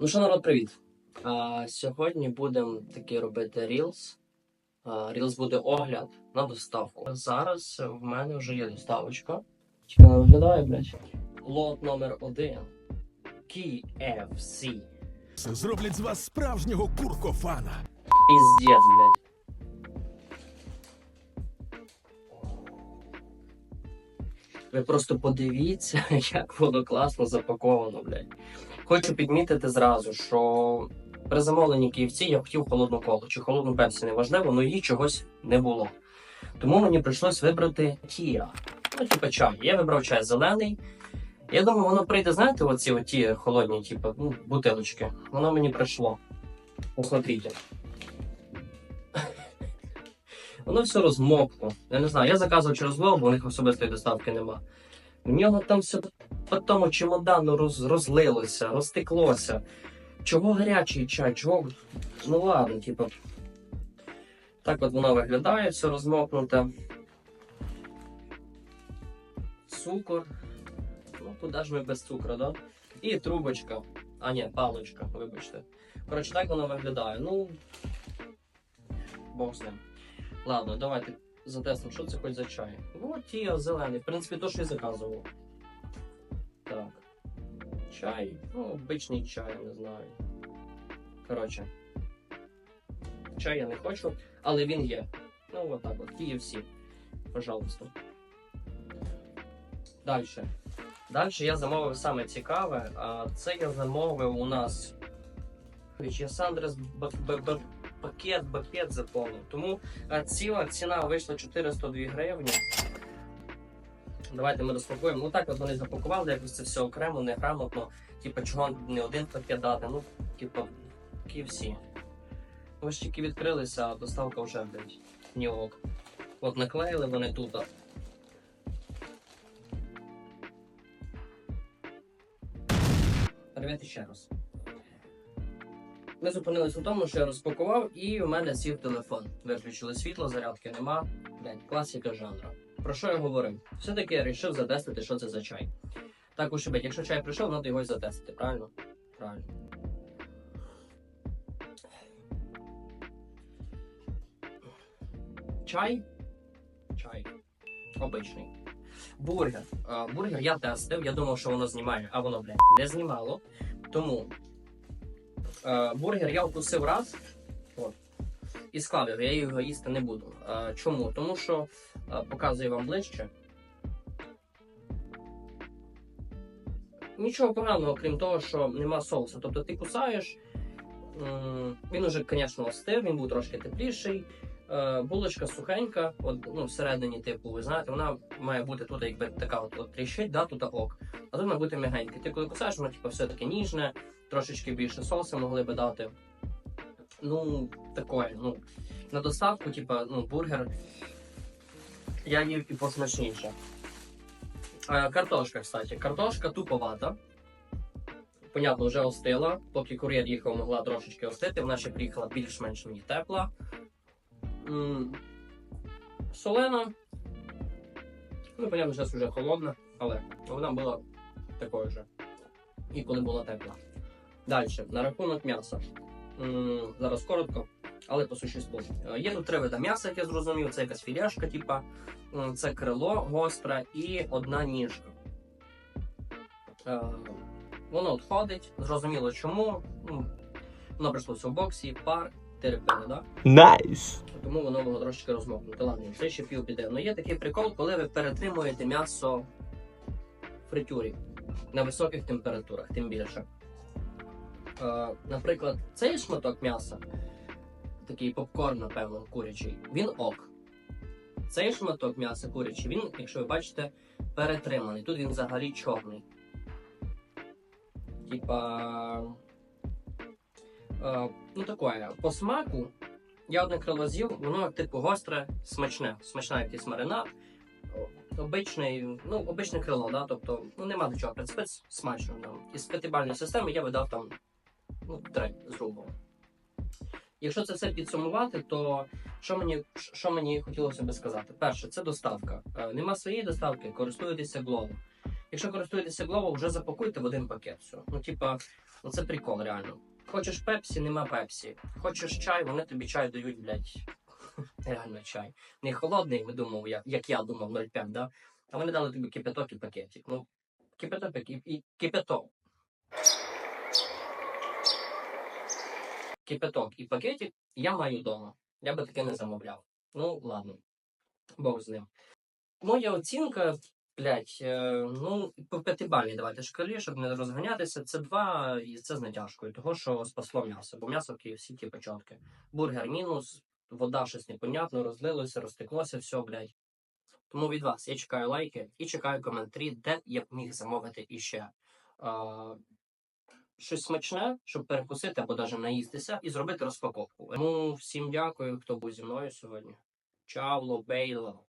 Ну що, народ, привіт! А, сьогодні будемо таки робити Reels. А, Reels буде огляд на доставку. Зараз в мене вже є доставочка. Чи вона виглядає, блядь? Лот номер один. KFC. Зроблять з вас справжнього куркофана. Піздець, блядь. Ви просто подивіться, як воно класно запаковано, блядь. Хочу підмітити зразу, що при замовленні KFC я хотів холодну колу чи холодну пепсі, неважливо, але її чогось не було. Тому мені прийшлось вибрати Тія. Ну, типу чай. Я вибрав чай зелений. Я думаю, воно прийде, знаєте, оці оті холодні, типу, ну, бутилочки. Воно мені прийшло. Посмотрите. Воно все розмокло. Я не знаю, я заказував через Glovo, бо у них особистої доставки нема. В нього там все по тому чемодану роз, розлилося, розтеклося. Чого гарячий чай? Чого. Ну ладно, типу. Так от воно виглядає, все розмокнуте. Цукор. Ну, куди ж ми без цукру, да? І трубочка. А, ні, паличка, вибачте. Коротше, так воно виглядає. Ну. Бог з ним. Ладно, давайте затестимо, що це хоч за чай. Вот тія зелений. В принципі, то, що я заказував. Так. Чай. Ну, обичний чай, не знаю. Коротше. Чай я не хочу, але він є. Ну, от так от. KFC. Пожалуйста. Далі. Далі я замовив саме цікаве, а це я замовив у нас. Я Сандрес пакет, пакет заповнив. Тому ціла ціна вийшла 402 гривні. Давайте ми розпакуємо. Ну так от вони запакували, якось це все окремо, неграмотно. Типа, чого не один пакет дати, ну, типа, KFC. Ось тільки відкрилися, а доставка вже блядь, ні ок. От наклеїли вони тут. Привіт ще раз. Ми зупинились у тому, що я розпакував, і у мене сів телефон. Виключили світло, зарядки нема. Блядь, класика жанру. Про що я говорив? Все-таки я вирішив затестити, що це за чай. Так і бить, якщо чай прийшов, треба його й затестити, правильно? Правильно. Чай? Чай. Обичний. Бургер. Бургер я тестив, я думав, що воно знімає, а воно, блядь, не знімало. Тому Е, бургер я вкусив раз і склав його, я його їсти не буду. Е, чому? Тому що е, показую вам ближче. Нічого поганого, крім того, що нема соусу. Тобто ти кусаєш, він уже, звісно, остив, він був трошки тепліший. Булочка сухенька, от, ну, всередині, типу, ви знаєте, вона має бути тут, якби така от, от тріщить, да, тут ок. А тут має бути м'ягенька. Ти коли кусаєш, воно типу, все таке ніжне, трошечки більше соусу могли би дати. Ну, такое, ну, на доставку, типа, ну, бургер. Я їв і посмачніше. Е, картошка, кстати. Картошка туповата. Понятно, вже остила. Поки кур'єр їхав, могла трошечки остити. Вона ще приїхала більш-менш мені тепла. Солена. Ну, понятно, зараз вже холодна, але вона була такою же. І коли була тепла. Далі, на рахунок м'яса. Зараз коротко, але по существу. Е, Є тут три види м'яса, як я зрозумів. Це якась філешка, типа, це крило гостре і одна ніжка. Е, Воно от ходить, зрозуміло чому. Воно прийшлося в боксі, пар, терпили, да? Nice. Тому воно було трошки розмокнуте. Ладно, це ще пів піде. Ну є такий прикол, коли ви перетримуєте м'ясо в фритюрі на високих температурах, тим більше. Е, наприклад, цей шматок м'яса, такий попкорн, напевно, курячий, він ок. Цей шматок м'яса курячий, він, якщо ви бачите, перетриманий. Тут він взагалі чорний. Типа. Е, ну таке, по смаку я одне крило з'їв, воно типу гостре, смачне, смачна якийсь маринад. Обичний, ну, обичне крило, да? тобто ну, нема до чого. Принципі, смачно. Да. Із п'ятибальної системи я видав там ну, три грубо. Якщо це все підсумувати, то що мені, що мені хотілося би сказати? Перше, це доставка. Е, нема своєї доставки, користуєтеся Glovo. Якщо користуєтеся Glovo, вже запакуйте в один пакет все. Ну, типа, Ну це прикол, реально. Хочеш пепсі, нема пепсі. Хочеш чай, вони тобі чай дають, блядь. Реально чай. Не холодний, ми думав, як, як я думав, 0,5, да? А вони дали тобі кипяток і пакетик. Ну, кипяток і, і кипяток. Кипяток і пакетик я маю вдома. Я би таке не замовляв. Ну, ладно. Бог з ним. Моя оцінка, блядь, е, ну, по п'ятибальній давайте шкалі, щоб не розганятися. Це два, і це з натяжкою, того, що спасло м'ясо, бо м'ясо в KFC ті початки. Бургер мінус, вода щось непонятно, розлилося, розтеклося, все, блядь. Тому від вас я чекаю лайки і чекаю коментарі, де я б міг замовити іще. Щось смачне, щоб перекусити або навіть наїстися і зробити розпаковку. Тому всім дякую, хто був зі мною сьогодні. Чао, бейло.